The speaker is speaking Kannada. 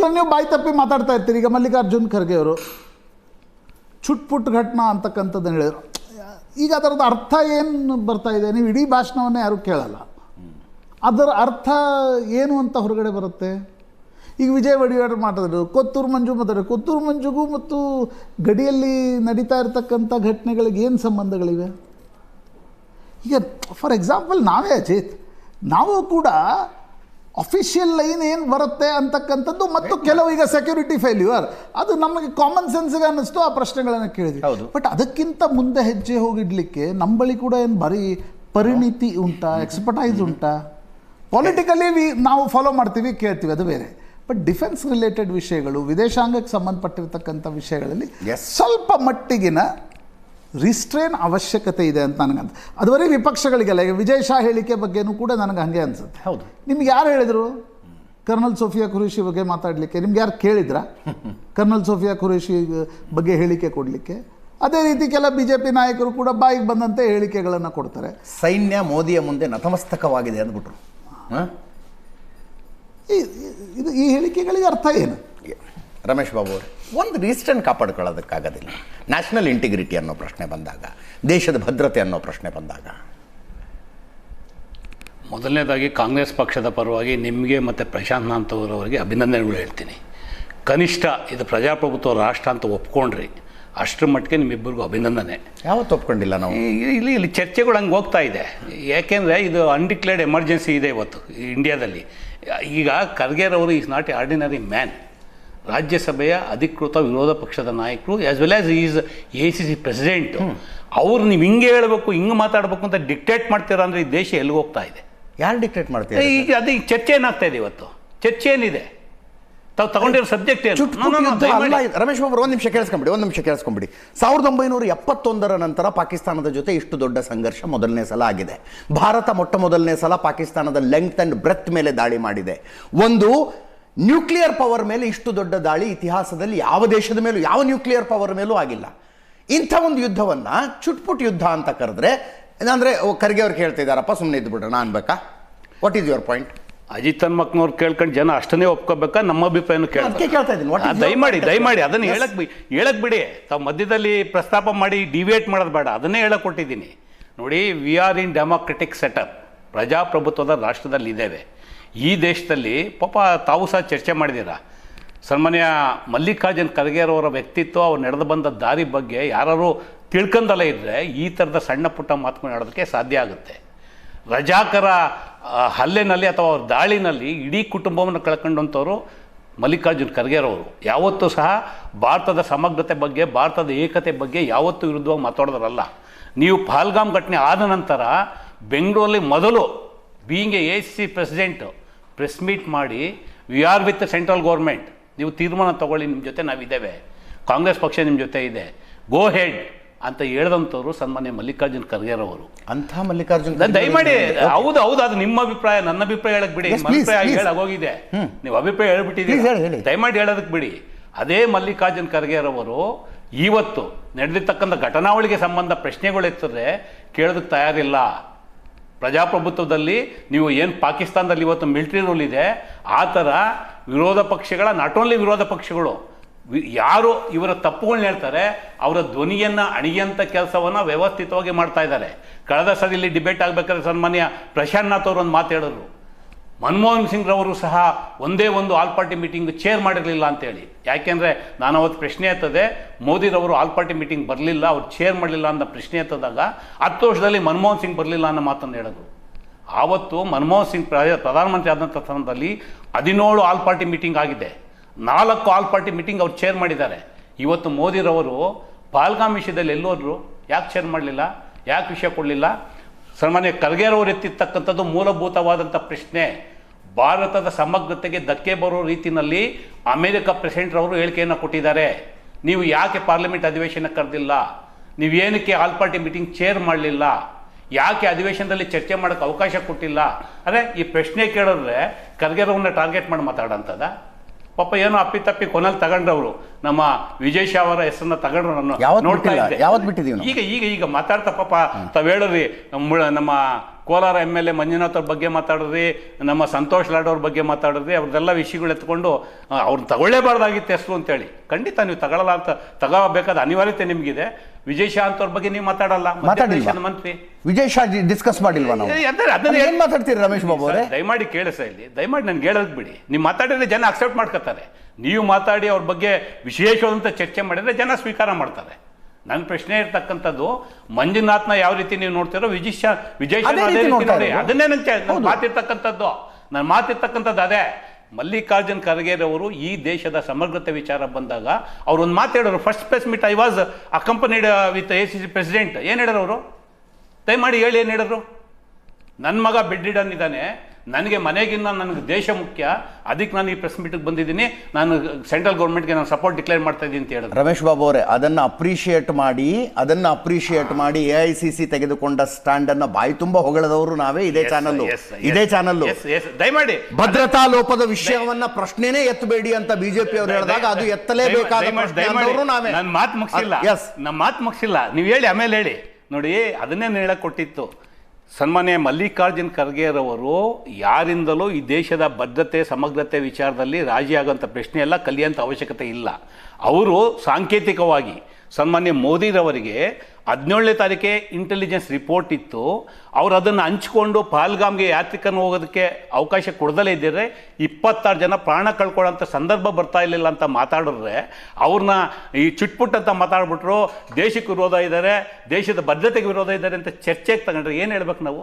ಇಲ್ಲ ನೀವು ಬಾಯಿ ತಪ್ಪಿ ಮಾತಾಡ್ತಾ ಇರ್ತೀರಿ. ಈಗ ಮಲ್ಲಿಕಾರ್ಜುನ್ ಖರ್ಗೆ ಅವರು ಚುಟ್ಪುಟ್ ಘಟನಾ ಅಂತಕ್ಕಂಥದ್ದನ್ನು ಹೇಳಿದರು. ಈಗ ಅದರದ್ದು ಅರ್ಥ ಏನು ಬರ್ತಾ ಇದೆ? ನೀವು ಇಡೀ ಭಾಷಣವನ್ನೇ ಯಾರೂ ಕೇಳಲ್ಲ. ಅದರ ಅರ್ಥ ಏನು ಅಂತ ಹೊರಗಡೆ ಬರುತ್ತೆ? ಈಗ ವಿಜಯ್ ವಡಿಯೂರು ಮಾತಾಡಿದ್ರು, ಕೊತ್ತೂರು ಮಂಜು ಮಾತಾಡಿದ್ರು. ಕೊತ್ತೂರು ಮಂಜುಗೂ ಮತ್ತು ಗಡಿಯಲ್ಲಿ ನಡೀತಾ ಇರತಕ್ಕಂಥ ಘಟನೆಗಳಿಗೆ ಏನು ಸಂಬಂಧಗಳಿವೆ? ಈಗ ಫಾರ್ ಎಕ್ಸಾಂಪಲ್ ನಾವೇ ಅಜಿತ್. ನಾವು ಕೂಡ ಅಫಿಷಿಯಲ್ ಲೈನ್ ಏನು ಬರುತ್ತೆ ಅಂತಕ್ಕಂಥದ್ದು ಮತ್ತು ಕೆಲವು ಈಗ ಸೆಕ್ಯೂರಿಟಿ ಫೇಲ್ಯೂರ್ ಅದು ನಮಗೆ ಕಾಮನ್ ಸೆನ್ಸ್ಗೆ ಅನ್ನಿಸ್ತು ಆ ಪ್ರಶ್ನೆಗಳನ್ನು ಕೇಳಿದ್ವಿ ಹೌದು. ಬಟ್ ಅದಕ್ಕಿಂತ ಮುಂದೆ ಹೆಜ್ಜೆ ಹೋಗಿಡ್ಲಿಕ್ಕೆ ನಮ್ಮ ಬಳಿ ಕೂಡ ಏನು ಬರೀ ಪರಿಣಿತಿ ಉಂಟಾ ಎಕ್ಸ್ಪರ್ಟೈಸ್ ಉಂಟಾ ಪೊಲಿಟಿಕಲಿ ವಿ ನಾವು ಫಾಲೋ ಮಾಡ್ತೀವಿ ಕೇಳ್ತೀವಿ ಅದು ಬೇರೆ ಬಟ್ ಡಿಫೆನ್ಸ್ ರಿಲೇಟೆಡ್ ವಿಷಯಗಳು ವಿದೇಶಾಂಗಕ್ಕೆ ಸಂಬಂಧಪಟ್ಟಿರ್ತಕ್ಕಂಥ ವಿಷಯಗಳಲ್ಲಿ. ಸ್ವಲ್ಪ ಮಟ್ಟಿಗಿನ ರಿಸ್ಟ್ರೇನ್ ಅವಶ್ಯಕತೆ ಇದೆ ಅಂತ ನನಗಂತ ಅದುವರೆ ವಿಪಕ್ಷಗಳಿಗೆಲ್ಲ ಈಗ ವಿಜಯ್ ಶಾ ಹೇಳಿಕೆ ಬಗ್ಗೆನೂ ಕೂಡ ನನಗೆ ಹಾಗೆ ಅನ್ಸುತ್ತೆ. ಹೌದು. ನಿಮ್ಗೆ ಯಾರು ಹೇಳಿದರು? ಕರ್ನಲ್ ಸೋಫಿಯಾ ಖುರೇಶಿ ಬಗ್ಗೆ ಮಾತಾಡಲಿಕ್ಕೆ. ನಿಮ್ಗೆ ಯಾರು ಕೇಳಿದ್ರಾ? ಕರ್ನಲ್ ಸೋಫಿಯಾ ಖುರೇಶಿ ಬಗ್ಗೆ ಹೇಳಿಕೆ ಕೊಡಲಿಕ್ಕೆ. ಅದೇ ರೀತಿ ಕೆಲ ಬಿ ಜೆ ಪಿ ನಾಯಕರು ಕೂಡ ಬಾಯಿಗೆ ಬಂದಂತೆ ಹೇಳಿಕೆಗಳನ್ನು ಕೊಡ್ತಾರೆ. ಸೈನ್ಯ ಮೋದಿಯ ಮುಂದೆ ನತಮಸ್ತಕವಾಗಿದೆ ಅಂದ್ಬಿಟ್ರು. ಹಾಂ? ಈ- ಈ- ಇದು ಈ ಹೇಳಿಕೆಗಳಿಗೆ ಅರ್ಥ ಏನು? ರಮೇಶ್ ಬಾಬು ಅವರು. ಒಂದು ರೀಸ್ಟನ್ನು ಕಾಪಾಡ್ಕೊಳ್ಳೋದಕ್ಕಾಗೋದಿಲ್ಲ. ನ್ಯಾಷನಲ್ ಇಂಟಿಗ್ರಿಟಿ ಅನ್ನೋ ಪ್ರಶ್ನೆ ಬಂದಾಗ ದೇಶದ ಭದ್ರತೆ ಅನ್ನೋ ಪ್ರಶ್ನೆ ಬಂದಾಗ. ಮೊದಲನೇದಾಗಿ ಕಾಂಗ್ರೆಸ್ ಪಕ್ಷದ ಪರವಾಗಿ ನಿಮಗೆ ಮತ್ತು ಪ್ರಶಾಂತ್ ನಾಂತವರವರಿಗೆ ಅಭಿನಂದನೆಗಳು ಹೇಳ್ತೀನಿ. ಕನಿಷ್ಠ ಇದು ಪ್ರಜಾಪ್ರಭುತ್ವ ರಾಷ್ಟ್ರ ಅಂತ ಒಪ್ಕೊಂಡ್ರಿ ಅಷ್ಟರ ಮಟ್ಟಿಗೆ ನಿಮ್ಮಿಬ್ಬರಿಗೂ ಅಭಿನಂದನೆ. ಯಾವತ್ತು ಒಪ್ಕೊಂಡಿಲ್ಲ ನಾವು? ಇಲ್ಲಿ ಇಲ್ಲಿ ಚರ್ಚೆಗಳು ಹಂಗೆ ಹೋಗ್ತಾ ಇದೆ. ಯಾಕೆಂದರೆ ಇದು ಅನ್ಡಿಕ್ಲೇರ್ಡ್ ಎಮರ್ಜೆನ್ಸಿ ಇದೆ ಇವತ್ತು ಇಂಡಿಯಾದಲ್ಲಿ ಈಗ ಖರ್ಗೆರವರು is not a ordinary man ರಾಜ್ಯಸಭೆಯ ಅಧಿಕೃತ ವಿರೋಧ ಪಕ್ಷದ ನಾಯಕರು as well as is A C C president ಅವ್ರು ನೀವು ಹಿಂಗೆ ಹೇಳಬೇಕು ಹಿಂಗೆ ಮಾತಾಡಬೇಕು ಅಂತ ಡಿಕ್ಟೇಟ್ ಮಾಡ್ತೀರಾ ಅಂದರೆ ಈ ದೇಶ ಎಲ್ಲಿಗೆ ಹೋಗ್ತಾ ಇದೆ? ಯಾರು ಡಿಕ್ಟೇಟ್ ಮಾಡ್ತೀರಾ ಈಗ ಅದು ಈಗ ಚರ್ಚೆ ಏನಾಗ್ತಾ ಇದೆ ಇವತ್ತು? ಚರ್ಚೆ ಏನಿದೆ? ತಾವು ತಗೊಂಡಿರೋ ಸಬ್ಜೆಕ್ಟ್ ರಮೇಶ್ ಬಾಬು ಒಂದು ನಿಮಿಷ ಕೇಳಿಸ್ಕೊಂಬಿಡಿ ಒಂದು ನಿಮಿಷ ಕೇಳಿಸ್ಕೊಂಬಿಡಿ. ಸಾವಿರದ ಒಂಬೈನೂರ ಎಪ್ಪತ್ತೊಂದರ ನಂತರ ಪಾಕಿಸ್ತಾನದ ಜೊತೆ ಇಷ್ಟು ದೊಡ್ಡ ಸಂಘರ್ಷ ಮೊದಲನೇ ಸಲ ಆಗಿದೆ. ಭಾರತ ಮೊಟ್ಟ ಮೊದಲನೇ ಸಲ ಪಾಕಿಸ್ತಾನದ ಲೆಂಗ್ತ್ ಅಂಡ್ ಬ್ರೆತ್ ಮೇಲೆ ದಾಳಿ ಮಾಡಿದೆ. ಒಂದು ನ್ಯೂಕ್ಲಿಯರ್ ಪವರ್ ಮೇಲೆ ಇಷ್ಟು ದೊಡ್ಡ ದಾಳಿ ಇತಿಹಾಸದಲ್ಲಿ ಯಾವ ದೇಶದ ಮೇಲೂ ಯಾವ ನ್ಯೂಕ್ಲಿಯರ್ ಪವರ್ ಮೇಲೂ ಆಗಿಲ್ಲ. ಇಂಥ ಒಂದು ಯುದ್ಧವನ್ನ ಚುಟ್ಪುಟ್ ಯುದ್ಧ ಅಂತ ಕರೆದ್ರೆ ಅಂದ್ರೆ ಖರ್ಗೆ ಅವ್ರು ಕೇಳ್ತಾ ಇದ್ದಾರಪ್ಪ ಸುಮ್ಮನೆ ಇದ್ಬಿಡ್ರಣ ಅನ್ಬೇಕಾ? What is your point Ajit ಹನ್ಮಕ್ನವ್ರು ಕೇಳ್ಕೊಂಡು ಜನ ಅಷ್ಟನ್ನೇ ಒಪ್ಕೋಬೇಕಾ? ನಮ್ಮ ಅಭಿಪ್ರಾಯನ ಕೇಳ್ತಾ ಇದ್ದೀನಿ. ದಯಮಾಡಿ ದಯಮಾಡಿ ಅದನ್ನ. ಹೇಳಕ್ ಬಿ ಹೇಳಕ್ ಬಿಡಿ. ತಾವು ಮಧ್ಯದಲ್ಲಿ ಪ್ರಸ್ತಾಪ ಮಾಡಿ ಡಿವಿಯೇಟ್ ಮಾಡೋದು ಬೇಡ. ಅದನ್ನೇ ಹೇಳಕ್ ಕೊಟ್ಟಿದ್ದೀನಿ. ನೋಡಿ we are in democratic setup ಪ್ರಜಾಪ್ರಭುತ್ವದ ರಾಷ್ಟ್ರದಲ್ಲಿ ಇದ್ದೇವೆ ಈ ದೇಶದಲ್ಲಿ ಪಾಪ ತಾವು ಸಹ ಚರ್ಚೆ ಮಾಡಿದ್ದೀರಾ? ಸನ್ಮಾನ್ಯ ಮಲ್ಲಿಕಾರ್ಜುನ್ ಖರ್ಗೆರವರ ವ್ಯಕ್ತಿತ್ವ, ಅವ್ರು ನಡೆದು ಬಂದ ದಾರಿ ಬಗ್ಗೆ ಯಾರು ತಿಳ್ಕೊಂಡಲ್ಲೇ ಇದ್ದರೆ ಈ ಥರದ ಸಣ್ಣ ಪುಟ್ಟ ಮಾತುಗಳು ಆಡೋದಕ್ಕೆ ಸಾಧ್ಯ ಆಗುತ್ತೆ. ರಜಾಕರ ಹಲ್ಲೆನಲ್ಲಿ ಅಥವಾ ಅವ್ರ ದಾಳಿನಲ್ಲಿ ಇಡೀ ಕುಟುಂಬವನ್ನು ಕಳ್ಕೊಂಡಂಥವ್ರು ಮಲ್ಲಿಕಾರ್ಜುನ್ ಖರ್ಗೆರವರು ಯಾವತ್ತೂ ಸಹ ಭಾರತದ ಸಮಗ್ರತೆ ಬಗ್ಗೆ, ಭಾರತದ ಏಕತೆ ಬಗ್ಗೆ ಯಾವತ್ತೂ ವಿರುದ್ಧವಾಗಿ ಮಾತಾಡೋದ್ರಲ್ಲ. ನೀವು ಪಹಲ್ಗಾಮ್ ಘಟನೆ ಆದ ನಂತರ ಬೆಂಗಳೂರಲ್ಲಿ ಮೊದಲು being A C president press meet ಮಾಡಿ we are with central government ನೀವು ತೀರ್ಮಾನ ತಗೊಳ್ಳಿ ನಿಮ್ಮ ಜೊತೆ ನಾವಿದ್ದೇವೆ. ಕಾಂಗ್ರೆಸ್ ಪಕ್ಷ ನಿಮ್ಮ ಜೊತೆ ಇದೆ. ಗೋ ಹೆಡ್ ಅಂತ ಹೇಳ್ದಂಥವ್ರು ಸನ್ಮಾನ್ಯ ಮಲ್ಲಿಕಾರ್ಜುನ್ ಖರ್ಗೆರವರು ಅಂಥ ಮಲ್ಲಿಕಾರ್ಜುನ್ ದಯಮಾಡಿ ಹೌದು ಹೌದು ಅದು ನಿಮ್ಮ ಅಭಿಪ್ರಾಯ ನನ್ನ ಅಭಿಪ್ರಾಯ ಹೇಳಕ್ ಬಿಡಿ. ಅಭಿಪ್ರಾಯ ಹೋಗಿದೆ ನೀವು ಅಭಿಪ್ರಾಯ. ಹೇಳ್ಬಿಟ್ಟಿದ್ದೀರಿ? ದಯಮಾಡಿ ಹೇಳೋದಕ್ಕೆ ಬಿಡಿ. ಅದೇ ಮಲ್ಲಿಕಾರ್ಜುನ್ ಖರ್ಗೆರವರು ಇವತ್ತು ನಡೆದಿರ್ತಕ್ಕಂಥ ಘಟನಾವಳಿಗೆ ಸಂಬಂಧ ಪ್ರಶ್ನೆಗಳು ಎತ್ತಿದ್ರೆ ಕೇಳೋದಕ್ಕೆ ತಯಾರಿಲ್ಲ. ಪ್ರಜಾಪ್ರಭುತ್ವದಲ್ಲಿ ನೀವು ಏನು ಪಾಕಿಸ್ತಾನದಲ್ಲಿ ಇವತ್ತು ಮಿಲಿಟರಿ ರೂಲ್ ಇದೆ, ಆ ಥರ ವಿರೋಧ ಪಕ್ಷಗಳ ನಾಟ್ ಓನ್ಲಿ ವಿರೋಧ ಪಕ್ಷಗಳು ಯಾರು ಇವರ ತಪ್ಪುಗಳನ್ನ ಹೇಳ್ತಾರೆ, ಅವರ ಧ್ವನಿಯನ್ನು ಅಣಿಯಂಥ ಕೆಲಸವನ್ನು ವ್ಯವಸ್ಥಿತವಾಗಿ ಮಾಡ್ತಾ ಇದ್ದಾರೆ. ಕಳೆದ ಸದಿಯಲ್ಲಿ ಡಿಬೇಟ್ ಆಗಬೇಕಾದ್ರೆ ಸನ್ಮಾನ್ಯ ಪ್ರಶಾಂತ್ ನಾಥ್ ಅವರು ಒಂದು ಮಾತು ಹೇಳಿದ್ರು. ಮನಮೋಹನ್ ಸಿಂಗ್ ರವರು ಸಹ ಒಂದೇ ಒಂದು ಆಲ್ ಪಾರ್ಟಿ ಮೀಟಿಂಗ್ ಚೇರ್ ಮಾಡಿರಲಿಲ್ಲ ಅಂತೇಳಿ. ಯಾಕೆಂದರೆ ನಾನು ಅವತ್ತು ಪ್ರಶ್ನೆ ಎತ್ತದೆ, ಮೋದಿರವರು ಆಲ್ ಪಾರ್ಟಿ ಮೀಟಿಂಗ್ ಬರಲಿಲ್ಲ, ಅವ್ರು ಚೇರ್ ಮಾಡಲಿಲ್ಲ ಅಂತ ಪ್ರಶ್ನೆ ಎತ್ತದಾಗ ಹತ್ತು ವರ್ಷದಲ್ಲಿ ಮನಮೋಹನ್ ಸಿಂಗ್ ಬರಲಿಲ್ಲ ಅನ್ನೋ ಮಾತನ್ನು ಹೇಳೋದು. ಆವತ್ತು ಮನಮೋಹನ್ ಸಿಂಗ್ ಪ್ರ- ಪ್ರಧಾನಮಂತ್ರಿ ಆದಂಥ ಸ್ಥಾನದಲ್ಲಿ ಹದಿನೇಳು ಆಲ್ ಪಾರ್ಟಿ ಮೀಟಿಂಗ್ ಆಗಿದೆ. ನಾಲ್ಕು ಆಲ್ ಪಾರ್ಟಿ ಮೀಟಿಂಗ್ ಅವ್ರು ಚೇರ್ ಮಾಡಿದ್ದಾರೆ. ಇವತ್ತು ಮೋದಿರವರು ಪಾಲ್ಗಾಮ್ ವಿಷಯದಲ್ಲಿ ಎಲ್ಲೋದ್ರು ಯಾಕೆ ಚೇರ್ ಮಾಡಲಿಲ್ಲ? ಯಾಕೆ ವಿಷಯ ಕೊಡಲಿಲ್ಲ? ಸನ್ಮಾನ್ಯ ಖರ್ಗೆರವರು ಎತ್ತಿರ್ತಕ್ಕಂಥದ್ದು ಮೂಲಭೂತವಾದಂಥ ಪ್ರಶ್ನೆ. ಭಾರತದ ಸಮಗ್ರತೆಗೆ ಧಕ್ಕೆ ಬರೋ ರೀತಿಯಲ್ಲಿ ಅಮೆರಿಕ ಪ್ರೆಸಿಡೆಂಟ್ರವರು ಹೇಳಿಕೆಯನ್ನು ಕೊಟ್ಟಿದ್ದಾರೆ. ನೀವು ಯಾಕೆ ಪಾರ್ಲಿಮೆಂಟ್ ಅಧಿವೇಶನ ಕರೆದಿಲ್ಲ? ನೀವು ಏನಕ್ಕೆ ಆಲ್ ಪಾರ್ಟಿ ಮೀಟಿಂಗ್ ಚೇರ್ ಮಾಡಲಿಲ್ಲ? ಯಾಕೆ ಅಧಿವೇಶನದಲ್ಲಿ ಚರ್ಚೆ ಮಾಡೋಕ್ಕೆ ಅವಕಾಶ ಕೊಟ್ಟಿಲ್ಲ? ಅದೇ ಈ ಪ್ರಶ್ನೆ ಕೇಳಿದ್ರೆ ಖರ್ಗೆರವ್ರನ್ನ ಟಾರ್ಗೆಟ್ ಮಾಡಿ ಮಾತಾಡೋಂಥದ್ದ? ಪಾಪ ಏನೋ ಅಪ್ಪಿತಪ್ಪಿ ಕೊನೆಯಲ್ಲಿ ತಗೊಂಡ್ರವರು. ನಮ್ಮ ವಿಜಯ್ ಶಾ ಅವರ ಹೆಸರನ್ನ ತಗೊಂಡ್ರು ನಾನು ನೋಡ್ತಾ ಬಿಟ್ಟಿಲ್ಲ? ಇದ್ದೆ. ಯಾವತ್ತು ಬಿಟ್ಟಿದೀವಿ ಈಗ ಈಗ ಈಗ ಮಾತಾಡ್ತಾ ಪಾಪ ತಾವ್ ಹೇಳ್ರಿ ನಮ್ಮ ನಮ್ಮ Kolar M L A Manjunath ಅವ್ರ ಬಗ್ಗೆ ಮಾತಾಡಿದ್ರಿ ನಮ್ಮ ಸಂತೋಷ್ ಲಾಡ್ ಅವ್ರ ಬಗ್ಗೆ ಮಾತಾಡಿದ್ರಿ ಅವ್ರದ್ದೆಲ್ಲ ವಿಷಯಗಳು ಎತ್ಕೊಂಡು ಅವ್ರು ಅವ್ರನ್ನ ತಗೊಳ್ಳೇಬಾರ್ದಾಗಿತ್ತು ಹೆಸರು ಅಂತೇಳಿ. ಖಂಡಿತ ನೀವು ತಗೊಳ್ಳಲ್ಲ ಅಂತ ತಗೋಬೇಕಾದ ಅನಿವಾರ್ಯತೆ ನಿಮಗಿದೆ. ವಿಜಯ್ ಶಾಂತ್ ಅವ್ರ ಬಗ್ಗೆ ನೀವು ಮಾತಾಡಲ್ಲ? ಮಧ್ಯಪ್ರದೇಶದ ಮಂತ್ರಿ. ವಿಜಯ್ ಶಾ ಡಿಸ್ಕಸ್ ಮಾಡಿಲ್ವಾ ನಾವು? ಅದನ್ನ ಏನ್ ಮಾತಾಡ್ತೀರಿ ರಮೇಶ್ ಬಾಬು ಅವರೇ? ದಯಮಾಡಿ ಕೇಳಿಸ ಇಲ್ಲಿ. ದಯಮಾಡಿ ನನ್ಗೆ ಹೇಳೋದ್ ಬಿಡಿ. ನೀವು ಮಾತಾಡಿದ್ರೆ ಜನ ಅಕ್ಸೆಪ್ಟ್ ಮಾಡ್ಕೋತಾರೆ. ನೀವು ಮಾತಾಡಿ ಅವ್ರ ಬಗ್ಗೆ ವಿಶೇಷವಾದಂಥ ಚರ್ಚೆ ಮಾಡಿದ್ರೆ ಜನ ಸ್ವೀಕಾರ ಮಾಡ್ತಾರೆ. ನನ್ನ ಪ್ರಶ್ನೆ ಇರ್ತಕ್ಕಂಥದ್ದು ಮಂಜುನಾಥ್ನ ಯಾವ ರೀತಿ ನೀವು ನೋಡ್ತೀರೋ ವಿಜಯ್ ಶಾ ವಿಜಯ್ ಶಾ. ಅದನ್ನೇ ನನ್ನ ಮಾತಿರ್ತಕ್ಕಂಥದ್ದು. ನನ್ನ ಮಾತಿರ್ತಕ್ಕಂಥದ್ದು ಅದೇ. ಮಲ್ಲಿಕಾರ್ಜುನ್ ಖರ್ಗೆರವರು ಈ ದೇಶದ ಸಮಗ್ರತೆ ವಿಚಾರ ಬಂದಾಗ ಅವ್ರು ಒಂದು ಮಾತು ಹೇಳಿದ್ರು first press meet I was accompanied with A C C president ಏನು ಹೇಳೋರು ಅವರು? ದಯಮಾಡಿ ಹೇಳಿ ಏನು ಹೇಳೋರು? ನನ್ನ ಮಗ ಬೆಡ್ಡಿಡನ್ ಇದ್ದಾನೆ. ನನಗೆ ಮನೆಗಿನ್ನ ನನಗೆ ದೇಶ ಮುಖ್ಯ. ಅದಕ್ಕೆ ನಾನು ಈ ಪ್ರೆಸ್ ಮೀಟಿಗೆ ಬಂದಿದ್ದೀನಿ. ನಾನು ಸೆಂಟ್ರಲ್ ಗೌರ್ಮೆಂಟ್ಗೆ ನಾನು ಸಪೋರ್ಟ್ ಡಿಕ್ಲೇರ್ ಮಾಡ್ತಾ ಇದ್ದೀನಿ ಅಂತ ಹೇಳಿದ್ರು. ರಮೇಶ್ ಬಾಬು ಅವರೇ ಅದನ್ನ ಅಪ್ರಿಷಿಯೇಟ್ ಮಾಡಿ ಅದನ್ನ ಅಪ್ರಿಷಿಯೇಟ್ ಮಾಡಿ ಎ ಐ ಸಿ ಸಿ ತೆಗೆದುಕೊಂಡ ಸ್ಟ್ಯಾಂಡ್ ಅನ್ನ ಬಾಯಿ ತುಂಬ ಹೊಗಳದವರು ನಾವೇ ಇದೇ ಚಾನಲ್ Yes, yes, ಇದೇ ಚಾನಲ್ಲು. ದಯಮಾಡಿ. ಭದ್ರತಾ ಲೋಪದ ವಿಷಯವನ್ನ ಪ್ರಶ್ನೆನೇ ಎತ್ತಬೇಡಿ ಅಂತ ಬಿಜೆಪಿ ಅವರು ಹೇಳಿದಾಗ ಅದು ಎತ್ತಲೇಬೇಕಾದ ನಾವೇ. ನನ್ನ ಮಾತು ಮುಗಿಸಿಲ್ಲ. ಎಸ್ ನಮ್ಮ ಮಾತು ಮುಗಿಸಿಲ್ಲ. ನೀವು ಹೇಳಿ ಆಮೇಲೆ ಹೇಳಿ. ನೋಡಿ ಅದನ್ನೇ ನಾನು ಹೇಳಕ್ ಕೊಟ್ಟಿತ್ತು? ಸನ್ಮಾನ್ಯ ಮಲ್ಲಿಕಾರ್ಜುನ್ ಖರ್ಗೆರವರು ಯಾರಿಂದಲೂ ಈ ದೇಶದ ಬದ್ಧತೆ ಸಮಗ್ರತೆ ವಿಚಾರದಲ್ಲಿ ರಾಜಿಯಾಗುವಂಥ ಪ್ರಶ್ನೆಯೆಲ್ಲ ಕಲಿಯೋಂಥ ಅವಶ್ಯಕತೆ ಇಲ್ಲ. ಅವರು ಸಾಂಕೇತಿಕವಾಗಿ ಸನ್ಮಾನ್ಯ ಮೋದಿರವರಿಗೆ ಹದಿನೇಳನೇ ತಾರೀಕೆ ಇಂಟೆಲಿಜೆನ್ಸ್ ರಿಪೋರ್ಟ್ ಇತ್ತು. ಅವರು ಅದನ್ನು ಹಂಚ್ಕೊಂಡು ಪಾಲ್ಗಾಮ್ಗೆ ಯಾತ್ರಿಕನ್ನು ಹೋಗೋದಕ್ಕೆ ಅವಕಾಶ ಕೊಡದಲೇ ಇದ್ದರೆ ಇಪ್ಪತ್ತಾರು ಜನ ಪ್ರಾಣ ಕಳ್ಕೊಳ್ಳೋಂಥ ಸಂದರ್ಭ ಬರ್ತಾ ಇರಲಿಲ್ಲ ಅಂತ ಮಾತಾಡಿದ್ರೆ ಅವ್ರನ್ನ ಈ ಚುಟ್ಪುಟ್ ಅಂತ ಮಾತಾಡ್ಬಿಟ್ರು ದೇಶಕ್ಕೆ ವಿರೋಧ ಇದ್ದಾರೆ, ದೇಶದ ಭದ್ರತೆಗೆ ವಿರೋಧ ಇದ್ದಾರೆ ಅಂತ ಚರ್ಚೆಗೆ ತಗೊಂಡ್ರೆ ಏನು ಹೇಳ್ಬೇಕು ನಾವು?